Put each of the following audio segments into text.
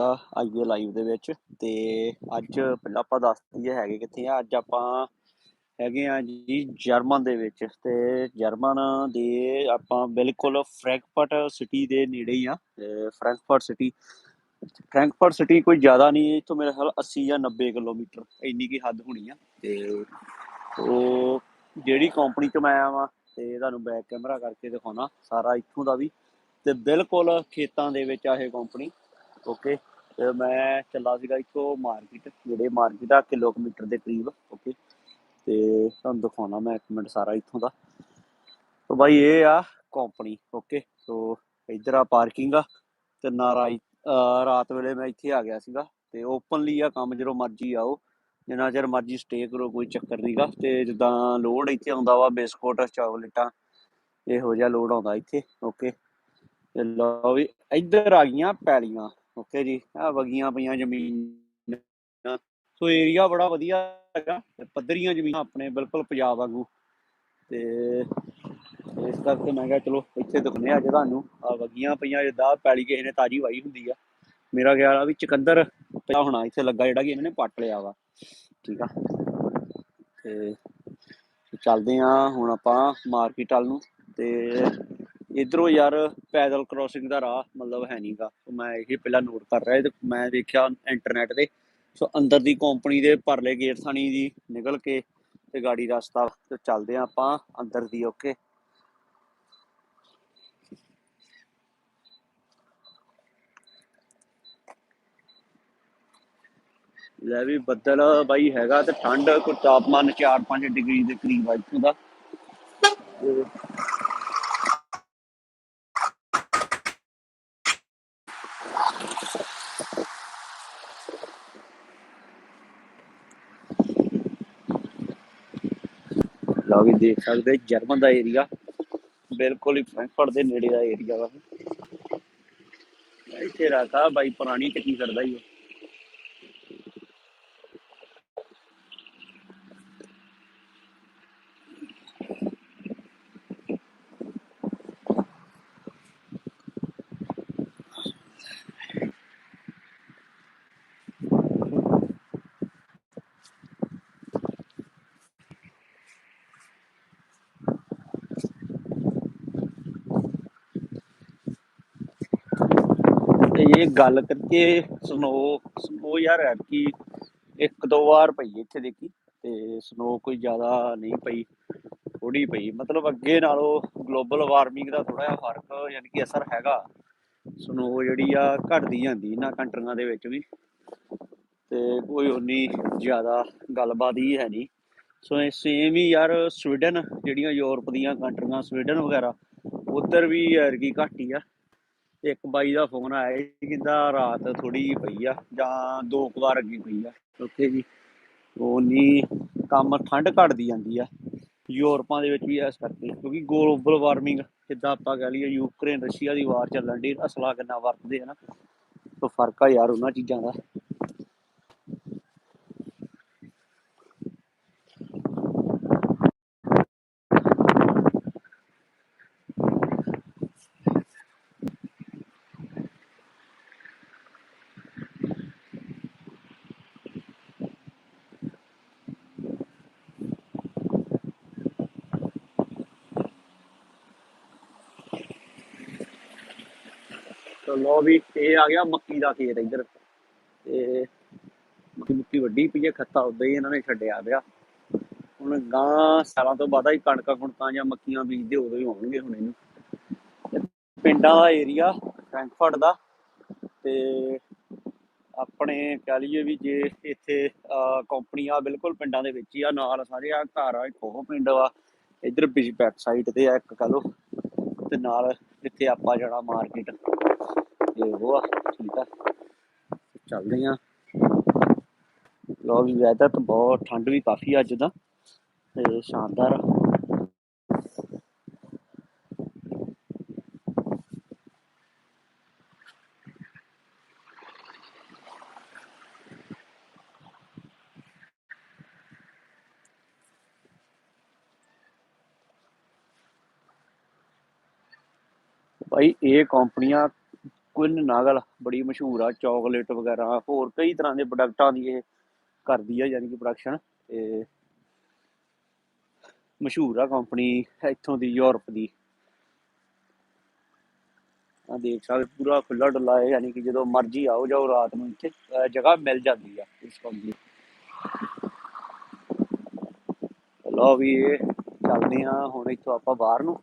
ਆਈਏ ਲਾਈਵ ਦੇ ਵਿੱਚ ਤੇ ਅੱਜ ਪਹਿਲਾਂ ਆਪਾਂ ਦੱਸਦੀ ਦਈਏ ਹੈਗੇ ਕਿੱਥੇ ਆ, ਅੱਜ ਆਪਾਂ ਹੈਗੇ ਆ ਜੀ ਜਰਮਨ ਦੇ ਵਿੱਚ ਤੇ ਜਰਮਨ ਦੇ ਆਪਾਂ ਬਿਲਕੁਲ ਫ੍ਰੈਂਕਫਰਟ ਸਿਟੀ ਦੇ ਨੇੜੇ ਹੀ ਆ, ਤੇ ਫ੍ਰੈਂਕਫਰਟ ਸਿਟੀ ਫ੍ਰੈਂਕਫਰਟ ਸਿਟੀ ਕੋਈ ਜ਼ਿਆਦਾ ਨਹੀਂ, ਇੱਥੋਂ ਮੇਰੇ ਖਿਆਲ 80 ਜਾਂ 90 ਕਿਲੋਮੀਟਰ, ਇੰਨੀ ਕੀ ਹੱਦ ਹੋਣੀ ਆ ਤੇ ਉਹ ਜਿਹੜੀ ਕੰਪਨੀ ਚ ਮੈਂ ਆਇਆ ਵਾਂ ਤੇ ਤੁਹਾਨੂੰ ਬੈਕ ਕੈਮਰਾ ਕਰਕੇ ਦਿਖਾਉਣਾ, ਸਾਰਾ ਇੱਥੋਂ ਦਾ ਵੀ ਤੇ ਬਿਲਕੁਲ ਖੇਤਾਂ ਦੇ ਵਿੱਚ ਆ ਇਹ ਕੰਪਨੀ ਓਕੇ ਤੇ ਮੈਂ ਚੱਲਾ ਸੀਗਾ ਇੱਥੋਂ ਮਾਰਕੀਟ ਜਿਹੜੇ ਮਾਰਕੀਟ ਆ, ਕਿਲੋਮੀਟਰ ਦੇ ਕਰੀਬ ਓਕੇ ਤੇ ਤੁਹਾਨੂੰ ਦਿਖਾਉਣਾ ਮੈਂ ਇੱਕ ਮਿੰਟ ਸਾਰਾ ਇੱਥੋਂ ਦਾ। ਤਾਂ ਬਾਈ ਇਹ ਆ ਕੰਪਨੀ ਓਕੇ ਸੋ ਇੱਧਰ ਆ ਪਾਰਕਿੰਗ ਆ, ਤੇ ਨਾਰਾ ਰਾਤ ਵੇਲੇ ਮੈਂ ਇੱਥੇ ਆ ਗਿਆ ਸੀਗਾ, ਤੇ ਓਪਨਲੀ ਆ ਕੰਮ, ਜਦੋਂ ਮਰਜ਼ੀ ਆਓ, ਜਿੰਨਾ ਚਿਰ ਮਰਜ਼ੀ ਸਟੇ ਕਰੋ, ਕੋਈ ਚੱਕਰ ਨਹੀਂਗਾ ਤੇ ਜਿੱਦਾਂ ਲੋਡ ਇੱਥੇ ਆਉਂਦਾ ਵਾ, ਬਿਸਕੁਟ, ਚਾਕਲੇਟਾਂ, ਇਹੋ ਜਿਹਾ ਲੋਡ ਆਉਂਦਾ ਇੱਥੇ ਓਕੇ ਤੇ ਲਓ ਵੀ, ਇੱਧਰ ਆ ਗਈਆਂ ਪੈਲੀਆਂ। ਓਕੇ ਜੀ ਆ ਵਗੀਆਂ ਪਈਆਂ ਜ਼ਮੀਨ। ਸੋ ਏਰੀਆ ਬੜਾ ਵਧੀਆ ਹੈਗਾ ਪੱਧਰੀਆਂ ਜ਼ਮੀਨਾਂ ਆਪਣੇ ਬਿਲਕੁਲ ਪੰਜਾਬ ਵਾਂਗੂ। ਤੇ ਇਸ ਕਰਕੇ ਮੈਂ ਕਿਹਾ ਚਲੋ ਇੱਥੇ ਦਿਖਨੇ ਅੱਜ ਤੁਹਾਨੂੰ। ਆ ਵਗੀਆਂ ਪਈਆਂ, ਜਿੱਦਾਂ ਪੈਲੀ ਕਿਸੇ ਨੇ ਤਾਜੀ ਵਾਈ ਹੁੰਦੀ ਆ। ਮੇਰਾ ਖਿਆਲ ਆ ਵੀ ਚਕੰਦਰ ਪਿਆ ਹੋਣਾ ਇੱਥੇ ਲੱਗਾ, ਜਿਹੜਾ ਕਿ ਇਹਨਾਂ ਨੇ ਪੱਟ ਲਿਆ ਵਾ। ਠੀਕ ਆ। ਤੇ ਚੱਲਦੇ ਆ ਹੁਣ ਆਪਾਂ ਮਾਰਕੀਟ ਵਾਲ ਨੂੰ। ਤੇ ਇਧਰੋਂ ਯਾਰ ਪੈਦਲ ਕ੍ਰੋਸਿੰਗ ਦਾ ਰਾਹ ਮਤਲਬ ਹੈ ਨਹੀਂਗਾ ਮੈਂ ਇਹ ਪਹਿਲਾਂ ਨੋਟ ਕਰ ਰਿਹਾ ਤੇ ਮੈਂ ਦੇਖਿਆ ਇੰਟਰਨੈਟ ਤੇ। ਸੋ ਅੰਦਰ ਦੀ ਕੰਪਨੀ ਦੇ ਪਰਲੇ ਗੇਟ ਥਾਣੀ ਦੀ ਨਿਕਲ ਕੇ ਤੇ ਗਾੜੀ ਰਸਤਾ ਤੇ ਚੱਲਦੇ ਆ ਆਪਾਂ ਅੰਦਰ ਦੀ ਓਕੇ ਲੈ ਵੀ ਬੱਦਲ ਬਾਈ ਹੈਗਾ ਤੇ ਠੰਡ, ਕੋਈ ਤਾਪਮਾਨ 4-5 ਡਿਗਰੀ ਦੇ ਕਰੀਬ ਆ ਇੱਥੋਂ ਦਾ ਤੇ ਲਓ ਵੀ ਦੇਖ ਸਕਦੇ, ਜਰਮਨ ਦਾ ਏਰੀਆ ਬਿਲਕੁਲ ਹੀ ਫ੍ਰੈਂਕਫਰਟ ਦੇ ਨੇੜੇ ਦਾ ਏਰੀਆ ਵਾ। ਇੱਥੇ ਰਹਤਾ ਬਾਈ, ਪੁਰਾਣੀ ਟੱਕੀ ਕਰਦਾ ਹੀ ਉਹ ਤੇ ਇਹ ਗੱਲ ਕਰਕੇ ਸਨੋ ਸਨੋ ਯਾਰ ਹੈ ਕਿ ਇੱਕ ਦੋ ਵਾਰ ਪਈ ਇੱਥੇ ਦੇਖੀ ਤੇ ਸਨੋ ਕੋਈ ਜ਼ਿਆਦਾ ਨਹੀਂ ਪਈ ਥੋੜੀ ਪਈ। ਮਤਲਬ ਅੱਗੇ ਨਾਲੋਂ ਗਲੋਬਲ ਵਾਰਮਿੰਗ ਦਾ ਥੋੜਾ ਜਿਹਾ ਫ਼ਰਕ ਯਾਨੀ ਕਿ ਅਸਰ ਹੈਗਾ। ਸਨੋ ਜਿਹੜੀ ਆ ਘਟਦੀ ਜਾਂਦੀ ਇਹਨਾਂ ਕੰਟਰੀਆਂ ਦੇ ਵਿੱਚ ਵੀ ਤੇ ਕੋਈ ਉਨੀ ਜ਼ਿਆਦਾ ਗੱਲਬਾਤ ਹੀ ਹੈ ਨਹੀਂ। ਸੋ ਇਹ ਸੇਮ ਹੀ ਯਾਰ ਸਵੀਡਨ, ਜਿਹੜੀਆਂ ਯੂਰਪ ਦੀਆਂ ਕੰਟਰੀਆਂ, ਸਵੀਡਨ ਵਗੈਰਾ, ਉਧਰ ਵੀ ਐਰਗੀ ਘੱਟ ਹੀ ਆ। ਇੱਕ ਬਾਈ ਦਾ ਫੋਨ ਆਇਆ ਸੀ, ਕਹਿੰਦਾ ਰਾਤ ਥੋੜੀ ਜਿਹੀ ਪਈ ਆ ਜਾਂ ਦੋ ਕੁ ਵਾਰ ਅੱਗੇ ਪਈ ਆ ਓਕੇ ਜੀ। ਉਹ ਨਹੀਂ ਕੰਮ ਠੰਡ ਘਟਦੀ ਜਾਂਦੀ ਆ। ਯੂਰਪਾਂ ਦੇ ਵਿੱਚ ਵੀ ਇਸ ਕਰਕੇ, ਕਿਉਂਕਿ ਗਲੋਬਲ ਵਾਰਮਿੰਗ ਜਿੱਦਾਂ ਆਪਾਂ ਕਹਿ ਲਈਏ ਯੂਕਰੇਨ, ਰਸ਼ੀਆ ਦੀ ਵਾਰ ਚੱਲਣ ਦੀ ਅਸਲਾ ਕਿੰਨਾ ਵਰਤਦੇ ਆ ਨਾ। ਤਾਂ ਫ਼ਰਕ ਆ ਯਾਰ ਉਹਨਾਂ ਚੀਜ਼ਾਂ ਦਾ। ਤਾਂ ਲੋ ਵੀ ਇਹ ਆ ਗਿਆ ਮੱਕੀ ਦਾ ਖੇਤ ਇੱਧਰ। ਤੇ ਮੱਕੀ ਮੁੱਕੀ ਵੱਡੀ ਪਈ ਹੈ ਖੱਤਾ ਉਦਾਂ ਹੀ ਇਹਨਾਂ ਨੇ ਛੱਡਿਆ ਪਿਆ। ਹੁਣ ਗਾਂ ਸਾਲਾਂ ਤੋਂ ਬਾਅਦ ਹੀ ਕਣਕਾਂ ਕੁਣਕਾਂ ਜਾਂ ਮੱਕੀਆਂ ਬੀਜਦੇ ਉਦੋਂ ਹੀ ਹੋਣਗੇ ਹੁਣ ਇਹਨੂੰ। ਪਿੰਡਾਂ ਦਾ ਏਰੀਆ ਫ੍ਰੈਂਕਫਰਟ ਦਾ। ਤੇ ਆਪਣੇ ਕਹਿ ਲਈਏ ਵੀ ਜੇ ਇੱਥੇ ਕੰਪਨੀ ਆ ਬਿਲਕੁਲ ਪਿੰਡਾਂ ਦੇ ਵਿੱਚ ਹੀ ਆ, ਨਾਲ ਸਾਰੇ ਆ ਘਰ ਆ, ਇੱਕ ਉਹ ਪਿੰਡ ਵਾ। ਇਧਰ ਬਿਜ ਬੈਕ ਤੇ ਆ, ਇੱਕ ਕਹ ਲੋ ਤੇ ਨਾਲ ਜਿੱਥੇ ਆਪਾਂ ਜਾਣਾ ਮਾਰਕੀਟ ਤੇ ਉਹ ਆ ਠੀਕ ਆ ਚੱਲਦੇ ਆ ਲੋ ਵੀ ਵੈਦਰ ਤਾਂ ਬਹੁਤ ਠੰਡ ਵੀ ਕਾਫੀ ਅੱਜ ਦਾ ਤੇ ਸ਼ਾਨਦਾਰ। ਭਾਈ ਇਹ ਕੰਪਨੀਆਂ ਕੁਇਨ ਨਾਗਲ ਬੜੀ ਮਸ਼ਹੂਰ ਆ ਚਾਕਲੇਟ ਵਗੈਰਾ, ਹੋਰ ਕਈ ਤਰ੍ਹਾਂ ਦੇ ਪ੍ਰੋਡਕਟਾਂ ਦੀ ਇਹ ਕਰਦੀ ਆ, ਯਾਨੀ ਕਿ ਪ੍ਰੋਡਕਸ਼ਨ ਤੇ ਮਸ਼ਹੂਰ ਆ ਕੰਪਨੀ ਇੱਥੋਂ ਦੀ, ਯੂਰਪ ਦੀ। ਆ ਦੇਖ ਸਕਦੇ, ਪੂਰਾ ਖੁੱਲਾ ਡੁੱਲਾ ਹੈ ਯਾਨੀ ਕਿ ਜਦੋਂ ਮਰਜ਼ੀ ਆਓ, ਜਾਓ ਰਾਤ ਨੂੰ ਇੱਥੇ ਜਗ੍ਹਾ ਮਿਲ ਜਾਂਦੀ ਆ ਇਸ ਕੰਪਨੀ ਲੋ ਵੀ ਇਹ ਚੱਲਦੇ ਆ, ਹੁਣ ਇੱਥੋਂ ਆਪਾਂ ਬਾਹਰ ਨੂੰ।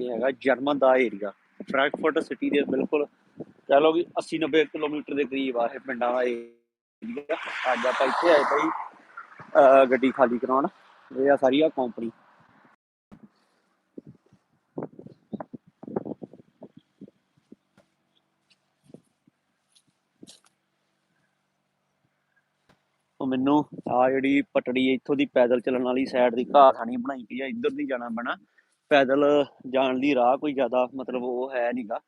ਇਹ ਹੈਗਾ, ਜਰਮਨ ਦਾ ਏਰੀਆ ਫ੍ਰੈਂਕਫਰਟ ਸਿਟੀ ਦੇ ਬਿਲਕੁਲ ਕਹਿ ਲਓ ਕਿ 80 90 ਕਿਲੋਮੀਟਰ ਦੇ ਕਰੀਬ ਆ ਇਹ ਪਿੰਡਾਂ ਦਾ ਏਰੀਆ ਅੱਜ ਆਪਾਂ ਇੱਥੇ ਆਏ ਭਾਈ ਗੱਡੀ ਖਾਲੀ ਕਰਾਉਣ। ਇਹ ਆ ਸਾਰੀ ਆ ਕੰਪਨੀ ਉਹ ਮੈਨੂੰ ਆ ਜਿਹੜੀ ਪਟੜੀ ਇੱਥੋਂ ਦੀ ਪੈਦਲ ਚੱਲਣ ਵਾਲੀ ਸਾਈਡ ਦੀ ਘਾਹ ਥਾਣੀ ਬਣਾਈ ਪਈ ਆ, ਇੱਧਰ ਨਹੀਂ ਜਾਣਾ ਪੈਣਾ। ਪੈਦਲ ਜਾਣ ਦੀ ਰਾਹ ਕੋਈ ਜ਼ਿਆਦਾ ਮਤਲਬ ਉਹ ਹੈ ਨਹੀਂਗਾ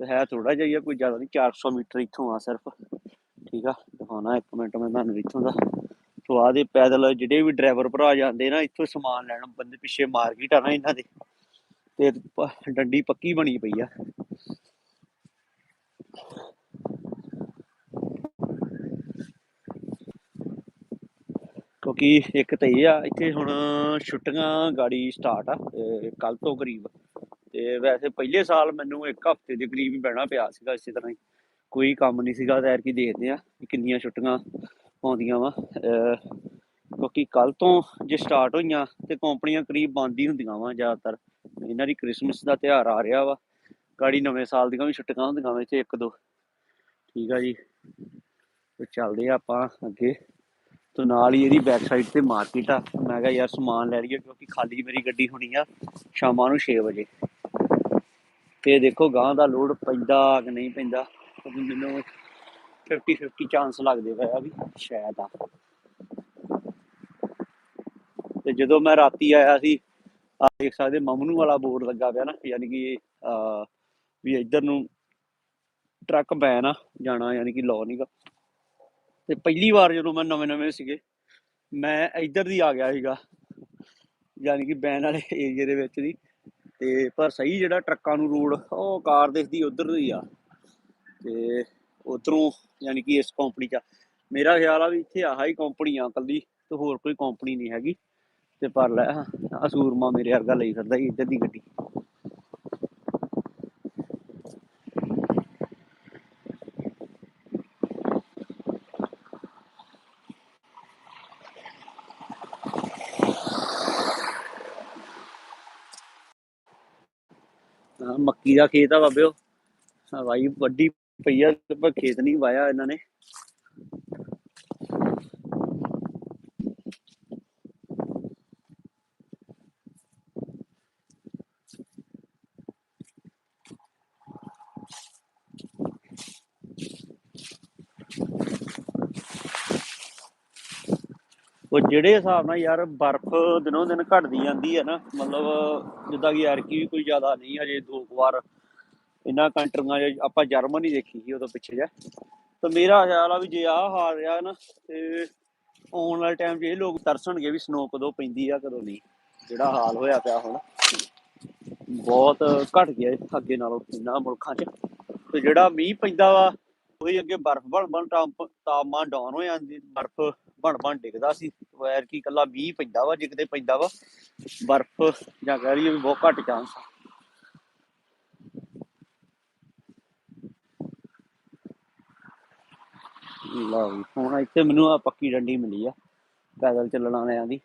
ਤੇ ਹੈ ਥੋੜਾ ਜਿਹਾ ਕੋਈ ਜ਼ਿਆਦਾ ਨਹੀਂ 400 ਮੀਟਰ ਇੱਥੋਂ ਆ ਸਿਰਫ। ਠੀਕ ਆ, ਦਿਖਾਉਣਾ ਇੱਕ ਮਿੰਟ ਮੈਂ ਤੁਹਾਨੂੰ ਇੱਥੋਂ ਦਾ। ਸੋ ਆਹ ਦੇ ਪੈਦਲ ਜਿਹੜੇ ਵੀ ਡਰਾਈਵਰ ਭਰਾ ਜਾਂਦੇ ਨਾ, ਇੱਥੋਂ ਸਮਾਨ ਲੈਣ, ਬੰਦੇ ਪਿੱਛੇ ਮਾਰਕੀਟ ਆ ਨਾ ਇਹਨਾਂ ਦੇ। ਤੇ ਡੰਡੀ ਪੱਕੀ ਬਣੀ ਪਈ ਆ। ਕਿਉਂਕਿ ਇੱਕ ਤਾਂ ਇਹ ਆ, ਇੱਥੇ ਹੁਣ ਛੁੱਟੀਆਂ ਗਾੜੀ ਸਟਾਰਟ ਆ ਕੱਲ ਤੋਂ ਕਰੀਬ। ਤੇ ਵੈਸੇ ਪਹਿਲੇ ਸਾਲ ਮੈਨੂੰ ਇੱਕ ਹਫ਼ਤੇ ਦੇ ਕਰੀਬ ਹੀ ਬਹਿਣਾ ਪਿਆ ਸੀਗਾ ਇਸੇ ਤਰ੍ਹਾਂ ਹੀ। ਕੋਈ ਕੰਮ ਨਹੀਂ ਸੀਗਾ ਤੈਰ ਕੀ ਦੇਖਦੇ ਆ ਕਿ ਕਿੰਨੀਆਂ ਛੁੱਟੀਆਂ ਆਉਂਦੀਆਂ ਵਾ। ਕਿਉਂਕਿ ਕੱਲ ਤੋਂ ਜੇ ਸਟਾਰਟ ਹੋਈਆਂ, ਤੇ ਕੰਪਨੀਆਂ ਕਰੀਬ ਬੰਦ ਹੀ ਹੁੰਦੀਆਂ ਵਾ ਜ਼ਿਆਦਾਤਰ। ਇਹਨਾਂ ਦੀ ਕ੍ਰਿਸਮਸ ਦਾ ਤਿਉਹਾਰ ਆ ਰਿਹਾ ਵਾ। ਗਾੜੀ ਨਵੇਂ ਸਾਲ ਦੀਆਂ ਵੀ ਛੁੱਟੀਆਂ ਹੁੰਦੀਆਂ ਵਾ ਇੱਥੇ ਇੱਕ ਦੋ। ਠੀਕ ਆ ਜੀ। ਤੇ ਚੱਲਦੇ ਆ ਆਪਾਂ ਅੱਗੇ। ਤੇ ਨਾਲ ਹੀ ਇਹਦੀ ਬੈਕ ਸਾਈਡ ਤੇ ਮਾਰਕੀਟ ਆ ਮੈਂ ਕਿਹਾ, ਯਾਰ, ਸਮਾਨ ਲੈ ਲਈਏ, ਕਿਉਂਕਿ ਖਾਲੀ ਮੇਰੀ ਗੱਡੀ ਹੋਣੀ ਆ ਸ਼ਾਮਾਂ ਨੂੰ 6 ਵਜੇ। ਤੇ ਦੇਖੋ ਗਾਂ ਦਾ ਲੋਡ ਪੈਂਦਾ ਕਿ ਨਹੀਂ ਪੈਂਦਾ? ਮੈਨੂੰ 50 50 ਚਾਂਸ ਲੱਗਦੇ ਪਏ ਆ ਵੀ ਸ਼ਾਇਦ ਆ। ਤੇ ਜਦੋਂ ਮੈਂ ਰਾਤੀ ਆਇਆ ਸੀ ਆ ਦੇਖ ਸਕਦੇ, ਮਮਨੂ ਵਾਲਾ ਬੋਰਡ ਲੱਗਾ ਪਿਆ ਨਾ, ਯਾਨੀ ਕਿ ਆ ਵੀ ਇੱਧਰ ਨੂੰ ਟਰੱਕ ਬੈਨ ਆ, ਜਾਣਾ ਯਾਨੀ ਕਿ ਲਾਅ ਨਹੀਂਗਾ ਤੇ ਪਹਿਲੀ ਵਾਰ ਜਦੋਂ ਮੈਂ ਨਵੇਂ ਨਵੇਂ ਸੀਗੇ, ਮੈਂ ਇੱਧਰ ਦੀ ਆ ਗਿਆ ਸੀਗਾ, ਯਾਨੀ ਕਿ ਬੈਨ ਵਾਲੇ ਏਰੀਏ ਦੇ ਵਿੱਚ ਦੀ, ਤੇ ਪਰ ਸਹੀ ਜਿਹੜਾ ਟਰੱਕਾਂ ਨੂੰ ਰੋਡ, ਉਹ ਕਾਰ ਦਿਖਦੀ ਉਧਰ ਦੀ ਆ, ਤੇ ਉਧਰੋਂ ਯਾਨੀ ਕਿ ਇਸ ਕੰਪਨੀ ਚ ਆ। ਮੇਰਾ ਖਿਆਲ ਆ ਵੀ ਇੱਥੇ ਆਹ ਹੀ ਕੰਪਨੀ ਆ ਕੱਲੀ ਤੇ ਹੋਰ ਕੋਈ ਕੰਪਨੀ ਨਹੀਂ ਹੈਗੀ, ਤੇ ਪਰ ਲੈ ਆ ਸੂਰਮਾ ਮੇਰੇ ਵਰਗਾ ਲਈ ਫਿਰਦਾ ਸੀ ਇੱਧਰ ਦੀ ਗੱਡੀ ਮੱਕੀ ਦਾ ਖੇਤ ਆ ਬਾਬਿਓ। ਹਵਾਈ ਵੱਡੀ ਪਈ ਆ, ਪਰ ਖੇਤ ਨਹੀਂ ਵਾਇਆ ਇਹਨਾਂ ਨੇ। ਉਹ ਜਿਹੜੇ ਹਿਸਾਬ ਨਾਲ ਯਾਰ ਬਰਫ਼ ਦਿਨੋਂ ਦਿਨ ਘਟਦੀ ਜਾਂਦੀ ਹੈ ਨਾ, ਮਤਲਬ ਜਿੱਦਾਂ ਕਿ ਐਰਕੀ ਵੀ ਕੋਈ ਜ਼ਿਆਦਾ ਨਹੀਂ, ਹਜੇ ਦੋ ਵਾਰ ਇਹਨਾਂ ਕੰਟਰੀਆਂ 'ਚ ਆਪਾਂ ਜਰਮਨੀ ਦੇਖੀ ਸੀ ਉਦੋਂ ਪਿੱਛੇ ਜਾ ਤਾਂ ਮੇਰਾ ਖਿਆਲ ਆ ਵੀ ਜੇ ਆਹ ਹਾਲ ਰਿਹਾ ਨਾ, ਤੇ ਆਉਣ ਵਾਲੇ ਟਾਈਮ 'ਚ ਇਹ ਲੋਕ ਤਰਸਣਗੇ ਵੀ ਸਨੋ ਕਦੋਂ ਪੈਂਦੀ ਆ, ਕਦੋਂ ਨਹੀਂ। ਜਿਹੜਾ ਹਾਲ ਹੋਇਆ ਪਿਆ ਹੁਣ, ਬਹੁਤ ਘਟ ਗਿਆ ਇਹ ਅੱਗੇ ਨਾਲੋਂ ਇਹਨਾਂ ਮੁਲਕਾਂ 'ਚ। ਤੇ ਜਿਹੜਾ ਮੀਂਹ ਪੈਂਦਾ ਵਾ ਉਹੀ ਅੱਗੇ ਬਰਫ਼ ਬਣ ਬਣ ਟਾਪ- ਤਾਪਮਾਨ ਡਾਊਨ ਹੋ ਜਾਂਦੀ, ਬਰਫ਼ ਬਣ ਬਣ ਡਿੱਗਦਾ ਸੀ। ਵੈਰ ਕੀ ਕੱਲਾ ਮੀਂਹ ਪੈਂਦਾ ਵਾ, ਜੇ ਕਿਤੇ ਪੈਂਦਾ ਵਾ, ਬਰਫ਼ ਜਾਂ ਕਹਿ ਲਈਏ ਵੀ ਬਹੁਤ ਘੱਟ ਚਾਂਸ ਲਓ ਵੀ ਹੁਣ ਇੱਥੇ ਮੈਨੂੰ ਆ ਪੱਕੀ ਡੰਡੀ ਮਿਲੀ ਆ, ਪੈਦਲ ਚੱਲਣ ਵਾਲਿਆਂ ਦੀ।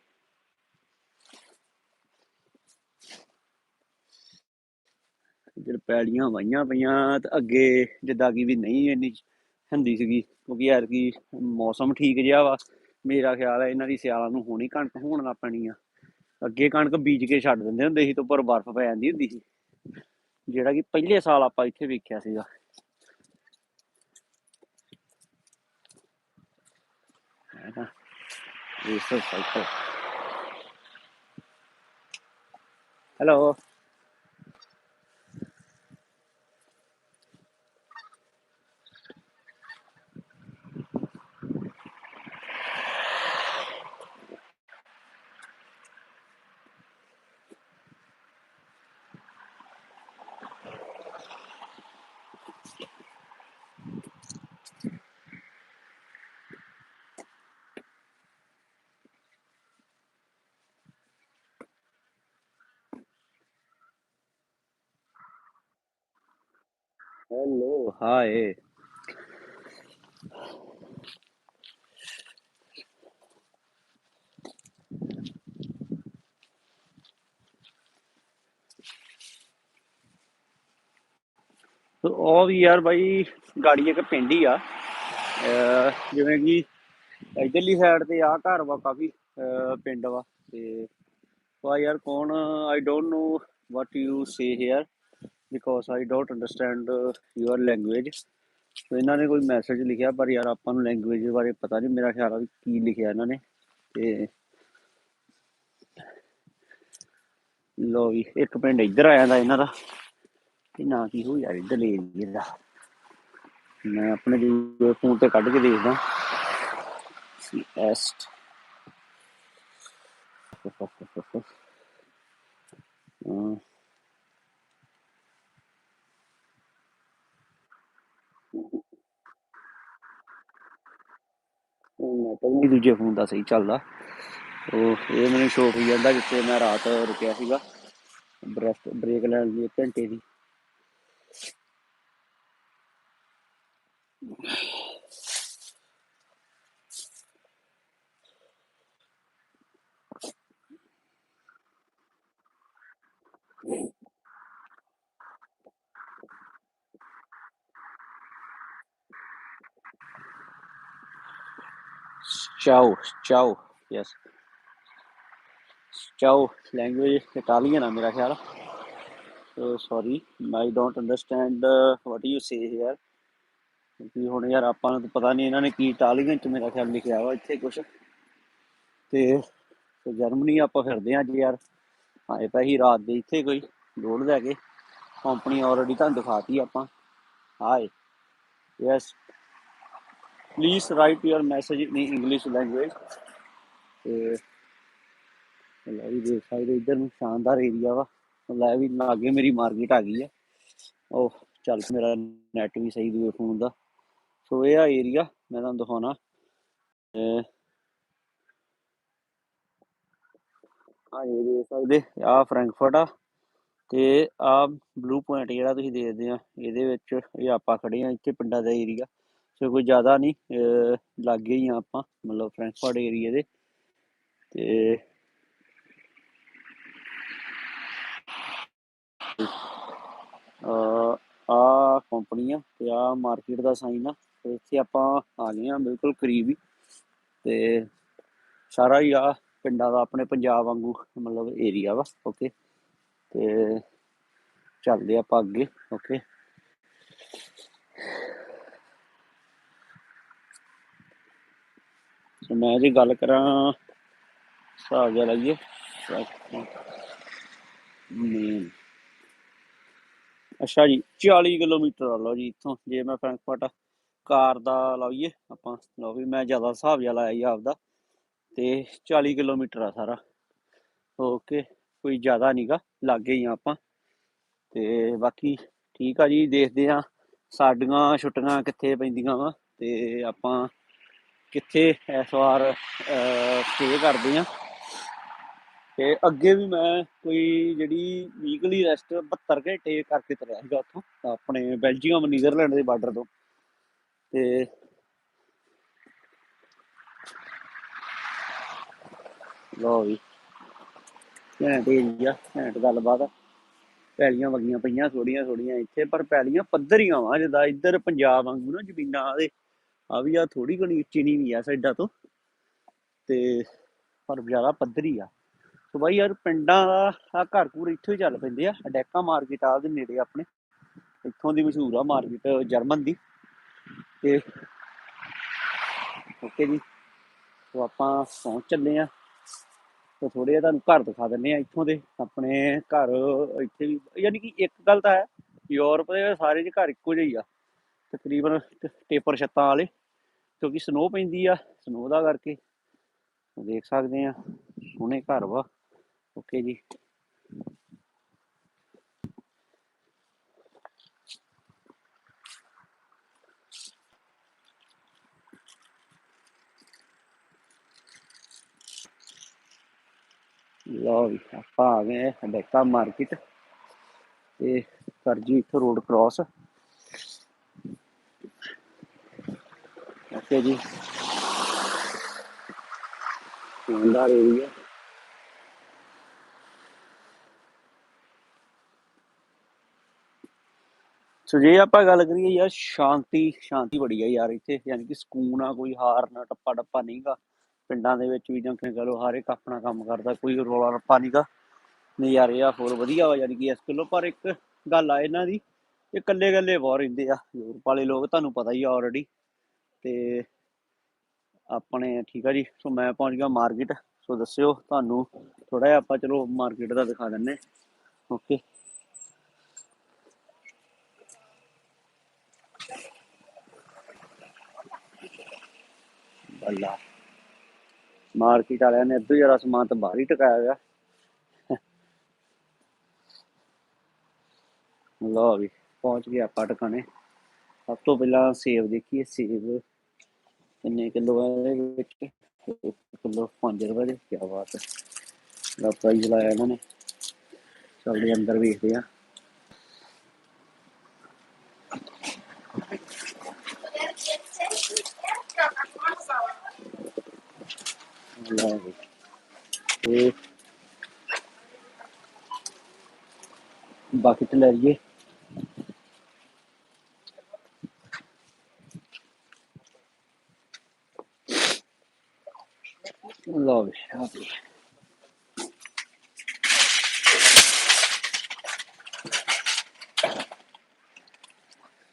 ਜਿਹੜੇ ਪੈਲੀਆਂ ਵਾਈਆਂ ਪਈਆਂ, ਤੇ ਅੱਗੇ ਜਿੱਦਾਂ ਕਿ ਵੀ ਨਹੀਂ ਇੰਨੀ ਹੁੰਦੀ ਸੀਗੀ, ਕਿਉਂਕਿ ਯਾਰ ਕੀ ਮੌਸਮ ਠੀਕ ਜਿਹਾ ਵਾ, ਮੇਰਾ ਖਿਆਲ ਹੈ ਇਹਨਾਂ ਦੀ ਸਿਆਲਾਂ ਨੂੰ ਹੋਣੀ ਕਣਕ ਹੋਣ ਲੱਗ ਪੈਣੀ ਆ। ਅੱਗੇ ਕਣਕ ਬੀਜ ਕੇ ਛੱਡ ਦਿੰਦੇ ਹੁੰਦੇ ਸੀ ਤੇ ਉੱਪਰ ਬਰਫ਼ ਪੈ ਜਾਂਦੀ ਹੁੰਦੀ ਸੀ। ਜਿਹੜਾ ਕਿ ਪਹਿਲੇ ਸਾਲ ਆਪਾਂ ਇੱਥੇ ਵੇਖਿਆ ਸੀਗਾ। ਹੈ ਸਾਈਕਲ ਹੈਲੋ ਹੈਲੋ, ਹਾਏ। ਤੇ ਉਹ ਵੀ ਯਾਰ ਬਾਈ, ਗਾੜੀ ਇੱਕ ਪਿੰਡ ਹੀ ਆ। ਜਿਵੇਂ ਕਿ ਇਧਰਲੀ ਸਾਈਡ ਤੇ ਆ ਘਰ ਵਾ ਕਾਫੀ ਪਿੰਡ ਵਾ। ਤੇ ਵਾ ਯਾਰ ਕੌਣ I don't know what you say here because I don't understand your language ਤੇ ਇਹਨਾਂ ਨੇ ਕੋਈ ਮੈਸੇਜ ਲਿਖਿਆ, ਪਰ ਯਾਰ ਆਪਾਂ ਨੂੰ ਲੈਂਗੁਏਜ ਬਾਰੇ ਪਤਾ ਨਹੀਂ ਮੇਰਾ ਖਿਆਲ ਆ ਵੀ ਕੀ ਲਿਖਿਆ ਇਹਨਾਂ ਨੇ। ਤੇ ਲੋ ਵੀ ਇੱਕ ਪਿੰਡ ਇੱਧਰ ਆ ਜਾਂਦਾ ਇਹਨਾਂ ਦਾ। ਤੇ ਨਾਂ ਕੀ ਹੋ ਯਾਰ ਇੱਧਰ ਲੈ ਇਹਦਾ ਮੈਂ ਆਪਣੇ ਜੀ ਫੋਨ ਤੇ ਕੱਢ ਕੇ ਦੇਖਦਾ। ਸੀ ਐਸਟ ਹਾਂ ਨੈਟਵਰਕ ਨਹੀਂ ਦੂਜੇ ਫੋਨ ਦਾ ਸਹੀ ਚੱਲਦਾ। ਉਹ ਇਹ ਮੈਨੂੰ ਸ਼ੌਕ ਹੋਈ ਜਾਂਦਾ ਜਿੱਥੇ ਮੈਂ ਰਾਤ ਰੁਕਿਆ ਸੀਗਾ। ਬ੍ਰੇਕ ਬ੍ਰੇਕ ਲੈਣ ਲਈ ਇੱਕ ਘੰਟੇ ਦੀ। Ciao ciao yes ciao language Italian ਆ ਮੇਰਾ ਖਿਆਲ। So sorry I don't understand what you say here ਕਿਉਂਕਿ ਹੁਣ ਯਾਰ ਆਪਾਂ ਨੂੰ ਤਾਂ ਪਤਾ ਨਹੀਂ ਇਹਨਾਂ ਨੇ ਕੀ ਇਟਾਲੀਅਨ ਚ ਮੇਰਾ ਖਿਆਲ ਲਿਖਿਆ ਵਾ ਇੱਥੇ ਕੁਝ ਤੇ ਜਰਮਨੀ ਆਪਾਂ ਫਿਰਦੇ ਆ ਅੱਜ ਯਾਰ। ਆਏ ਤਾਂ ਹੀ ਰਾਤ ਦੇ ਇੱਥੇ ਕੋਈ ਲੋੜ ਲੈ ਕੇ। ਕੰਪਨੀ ਆਲਰੇਡੀ ਤੁਹਾਨੂੰ ਦਿਖਾਤੀ ਆਪਾਂ। Hi yes please write your message in English language ਤੇ ਲੈ ਵੀ ਦੇਖ ਸਕਦੇ ਇੱਧਰ ਨੂੰ ਸ਼ਾਨਦਾਰ ਏਰੀਆ ਵਾ। ਲੈ ਵੀ ਲਾਗੇ ਮੇਰੀ ਮਾਰਕੀਟ ਆ ਗਈ ਆ। ਉਹ ਚੱਲ ਮੇਰਾ ਨੈਟ ਵੀ ਸਹੀ ਦੂਏ ਫੋਨ ਦਾ। ਸੋ ਇਹ ਆ ਏਰੀਆ ਮੈਂ ਤੁਹਾਨੂੰ ਦਿਖਾਉਣਾ। ਆ ਇਹ ਦੇਖ ਸਕਦੇ, ਆ ਫਰੈਂਕਫਰਟ ਆ। ਤੇ ਆ ਬਲੂ ਪੁਆਇੰਟ ਜਿਹੜਾ ਤੁਸੀਂ ਦੇਖਦੇ ਆ, ਇਹਦੇ ਵਿੱਚ ਇਹ ਆਪਾਂ ਖੜੇ ਆ ਇੱਥੇ ਪਿੰਡਾਂ ਦਾ ਏਰੀਆ ਸੋ ਕੋਈ ਜ਼ਿਆਦਾ ਨਹੀਂ, ਅਹ ਲਾਗੇ ਹੀ ਆ ਆਪਾਂ, ਮਤਲਬ ਫਰੈਂਕਫਰਟ ਏਰੀਆ ਦੇ। ਤੇ ਆ ਕੰਪਨੀ ਆ ਤੇ ਆ ਮਾਰਕੀਟ ਦਾ ਸਾਈਨ ਆ। ਤੇ ਇੱਥੇ ਆਪਾਂ ਆ ਗਏ ਆ ਬਿਲਕੁਲ ਕਰੀਬ ਹੀ। ਤੇ ਸਾਰਾ ਹੀ ਆ ਪਿੰਡਾਂ ਦਾ ਆਪਣੇ ਪੰਜਾਬ ਵਾਂਗੂ, ਮਤਲਬ ਏਰੀਆ ਵਾ ਓਕੇ ਤੇ ਚੱਲਦੇ ਆਪਾਂ ਅੱਗੇ ਓਕੇ ਮੈਂ ਜੇ ਗੱਲ ਕਰਾਂ, ਹਿਸਾਬ ਜਿਹਾ ਲਾਈਏ। ਮੇਨ ਅੱਛਾ ਜੀ 40 ਕਿਲੋਮੀਟਰ ਆ ਲਓ ਜੀ ਇੱਥੋਂ, ਜੇ ਮੈਂ ਫਰੈਂਕਫਰਟ ਕਾਰ ਦਾ ਲਾਈਏ ਆਪਾਂ, ਲਓ ਵੀ ਮੈਂ ਜ਼ਿਆਦਾ ਹਿਸਾਬ ਜਿਹਾ ਲਾਇਆ ਜੀ ਆਪਦਾ, ਤੇ 40 ਕਿਲੋਮੀਟਰ ਆ ਸਾਰਾ। ਓਕੇ, ਕੋਈ ਜ਼ਿਆਦਾ ਨਹੀਂਗਾ ਲਾਗੇ ਹੀ ਆਪਾਂ। ਤੇ ਬਾਕੀ ਠੀਕ ਆ ਜੀ, ਦੇਖਦੇ ਆ ਸਾਡੀਆਂ ਛੁੱਟੀਆਂ ਕਿੱਥੇ ਪੈਂਦੀਆਂ ਵਾ, ਤੇ ਆਪਾਂ ਕਿੱਥੇ ਇਸ ਵਾਰ ਸਟੇ ਕਰਦੇ ਆ ਤੇ ਅੱਗੇ ਵੀ ਮੈਂ ਕੋਈ ਜਿਹੜੀ ਵੀਕਲੀ ਰੈਸਟ 72 ਘੰਟੇ ਕਰਕੇ ਤੁਰਿਆ ਸੀਗਾ ਉੱਥੋਂ ਆਪਣੇ ਬੈਲਜੀਅਮ ਨੀਦਰਲੈਂਡ ਦੇ ਬਾਰਡਰ ਤੋਂ। ਤੇ ਲੋ ਵੀ ਘੈਂਟ ਏਰੀਆ ਘੈਂਟ ਗੱਲਬਾਤ। ਆ ਪੈਲੀਆਂ ਵਗੀਆਂ ਪਈਆਂ ਥੋੜੀਆਂ ਥੋੜੀਆਂ ਇੱਥੇ, ਪਰ ਪੈਲੀਆਂ ਪੱਧਰੀਆਂ ਵਾ, ਜਿੱਦਾਂ ਇੱਧਰ ਪੰਜਾਬ ਵਾਂਗੂ ਨਾ ਜ਼ਮੀਨਾਂ ਦੇ ਆ ਵੀ ਆ ਥੋੜੀ ਘਣੀ ਚੀਨੀ ਵੀ ਆ ਸਾਈਡਾਂ ਤੋਂ ਤੇ ਪਰ ਜ਼ਿਆਦਾ ਪੱਧਰੀ ਆ। ਸੋ ਬਾਈ ਯਾਰ ਪਿੰਡਾਂ ਦਾ ਆ ਘਰ ਘੂਰ ਇੱਥੋਂ ਹੀ ਚੱਲ ਪੈਂਦੇ ਆ, ਅਡੈਕਾ ਮਾਰਕੀਟ ਆ ਦੇ ਨੇੜੇ ਆਪਣੇ। ਇੱਥੋਂ ਦੀ ਮਸ਼ਹੂਰ ਆ ਮਾਰਕੀਟ ਜਰਮਨ ਦੀ। ਤੇ ਓਕੇ ਜੀ, ਸੋ ਆਪਾਂ ਪਹੁੰਚ ਚੱਲੇ ਆ। ਤੇ ਥੋੜੇ ਜਿਹਾ ਤੁਹਾਨੂੰ ਘਰ ਦਿਖਾ ਦਿੰਨੇ ਆ ਇੱਥੋਂ ਦੇ ਆਪਣੇ ਘਰ ਇੱਥੇ ਵੀ, ਯਾਨੀ ਕਿ ਇੱਕ ਗੱਲ ਤਾਂ ਹੈ, ਯੂਰਪ ਦੇ ਸਾਰੇ ਜਿਹੇ ਘਰ ਇੱਕੋ ਜਿਹੇ ਹੀ ਆ। ਤਕਰੀਬਨ ਟੇਪਰ ਛੱਤਾਂ ਵਾਲੇ। ਕਿਉਂਕਿ ਸਨੋ ਪੈਂਦੀ ਆ ਸਨੋ ਦਾ ਕਰਕੇ। ਦੇਖ ਸਕਦੇ ਆ, ਸੋਹਣੇ ਘਰ ਵਾ। ਓਕੇ ਜੀ। ਲਓ ਵੀ ਆਪਾਂ ਆ ਗਏ ਡੈਕਾ ਮਾਰਕੀਟ। ਤੇ ਕਰ ਜੀ ਇੱਥੋਂ ਰੋਡ ਕ੍ਰਾਸ ਓਕੇ ਜੀ। ਸ਼ਾਨਦਾਰ ਏਰੀਆ ਸੋ ਜੇ ਆਪਾਂ ਗੱਲ ਕਰੀਏ ਯਾਰ ਸ਼ਾਂਤੀ ਸ਼ਾਂਤੀ ਬੜੀ ਆ ਯਾਰ ਇੱਥੇ, ਯਾਨੀ ਕਿ ਸਕੂਨ ਆ, ਕੋਈ ਹਾਰ ਨਾ, ਟੱਪਾ ਟੱਪਾ ਨਹੀਂਗਾ ਪਿੰਡਾਂ ਦੇ ਵਿੱਚ ਵੀ ਜਾਂ ਕਿ ਕਰੋ ਹਰ ਇੱਕ ਆਪਣਾ ਕੰਮ ਕਰਦਾ, ਕੋਈ ਰੌਲਾ ਰੱਪਾ ਨਹੀਂਗਾ ਨਜ਼ਾਰੇ ਆ ਹੋਰ ਵਧੀਆ ਵਾ, ਯਾਨੀ ਕਿ ਇਸ ਕਿਲੋ ਪਰ ਇੱਕ ਗੱਲ ਆ ਇਹਨਾਂ ਦੀ, ਇਹ ਇਕੱਲੇ ਇਕੱਲੇ ਬਹੁਤ ਰਹਿੰਦੇ ਆ। ਯੂਰਪ ਵਾਲੇ ਲੋਕ, ਤੁਹਾਨੂੰ ਪਤਾ ਹੀ ਆ ਆਲਰੇਡੀ ਤੇ ਆਪਣੇ ਠੀਕ ਆ ਜੀ, ਸੋ ਮੈਂ ਪਹੁੰਚ ਗਿਆ ਮਾਰਕੀਟ, ਸੋ ਦੱਸਿਓ ਤੁਹਾਨੂੰ ਥੋੜਾ ਜਿਹਾ ਆਪਾਂ ਚਲੋ ਮਾਰਕੀਟ ਦਾ ਦਿਖਾ ਦਿੰਨੇ ਓਕੇ। ਬੱਲਾ ਮਾਰਕੀਟ ਵਾਲਿਆਂ ਨੇ ਅੱਧੂ ਜਰਾ ਸਮਾਨ ਤਾਂ ਬਾਹਰ ਹੀ ਟਕਾਇਆ ਗਿਆ ਲਓ ਵੀ, ਪਹੁੰਚ ਗਏ ਆਪਾਂ ਟਿਕਾਣੇ। ਸਭ ਤੋਂ ਪਹਿਲਾਂ ਸੇਬ ਦੇਖੀਏ, ਸੇਬ ਕਿੰਨੇ ਕਿਲੋ ਹੈ ਇਹਦੇ ਵਿੱਚ ਇੱਕ ਕਿਲੋ 5 ਰੁਪਏ ਦੇ ਕੀ ਬਾਤ ਹੈ। ਦਾ ਪ੍ਰਾਈਸ ਲਾਇਆ ਇਹਨਾਂ ਨੇ। ਚੱਲਦੇ ਅੰਦਰ ਵੇਖਦੇ ਆ ਲਓ ਵੀ ਤੇ ਬਾਕੀ ਤੇ ਲੈ ਲਈਏ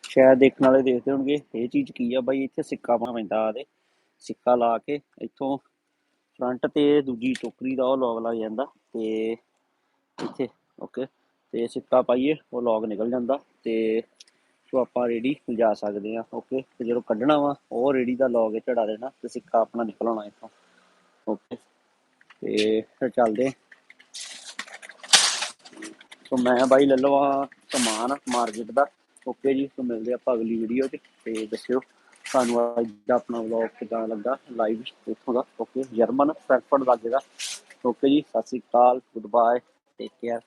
ਸ਼ਾਇਦ ਦੇਖਣ ਵਾਲੇ ਦੇਖਦੇ ਹੋਣਗੇ, ਇਹ ਚੀਜ਼ ਕੀ ਆ ਬਾਈ? ਇੱਥੇ ਸਿੱਕਾ ਪਾਉਣਾ ਪੈਂਦਾ ਆਦੇ ਸਿੱਕਾ ਲਾ ਕੇ ਇੱਥੋਂ ਫਰੰਟ ਤੇ ਦੂਜੀ ਟੋਕਰੀ ਦਾ ਉਹ ਲੌਗ ਲੱਗ ਜਾਂਦਾ ਤੇ ਇੱਥੇ ਓਕੇ ਤੇ ਸਿੱਕਾ ਪਾਈਏ, ਉਹ ਲੌਗ ਨਿਕਲ ਜਾਂਦਾ ਤੇ ਸੋ ਆਪਾਂ ਰੇੜੀ ਲਿਜਾ ਸਕਦੇ ਆ ਓਕੇ ਤੇ ਜਦੋਂ ਕੱਢਣਾ ਵਾ, ਉਹ ਰੇੜੀ ਦਾ ਲੌਗ ਚੜਾ ਦੇਣਾ ਤੇ ਸਿੱਕਾ ਆਪਣਾ ਨਿਕਲ ਆਉਣਾ ਇੱਥੋਂ। ਓਕੇ ਤੇ ਫਿਰ ਚੱਲਦੇ ਸੋ ਮੈਂ ਬਾਈ ਲੈ ਲਵਾਂ ਸਮਾਨ ਮਾਰਕੀਟ ਦਾ। ਓਕੇ ਜੀ, ਸੋ ਮਿਲਦੇ ਆਪਾਂ ਅਗਲੀ ਵੀਡੀਓ 'ਚ ਤੇ ਦੱਸਿਓ ਤੁਹਾਨੂੰ ਅੱਜ ਦਾ ਆਪਣਾ ਵਲੌਗ ਕਿਦਾਂ ਲੱਗਾ ਲਾਈਵ ਇੱਥੋਂ ਦਾ। ਓਕੇ ਜਰਮਨ ਫਰੈਂਕਫਰਟ ਲੱਗੇਗਾ ਓਕੇ ਜੀ, ਸਤਿ ਸ਼੍ਰੀ ਅਕਾਲ ਗੁੱਡ ਬਾਏ ਟੇਕ ਕੇਅਰ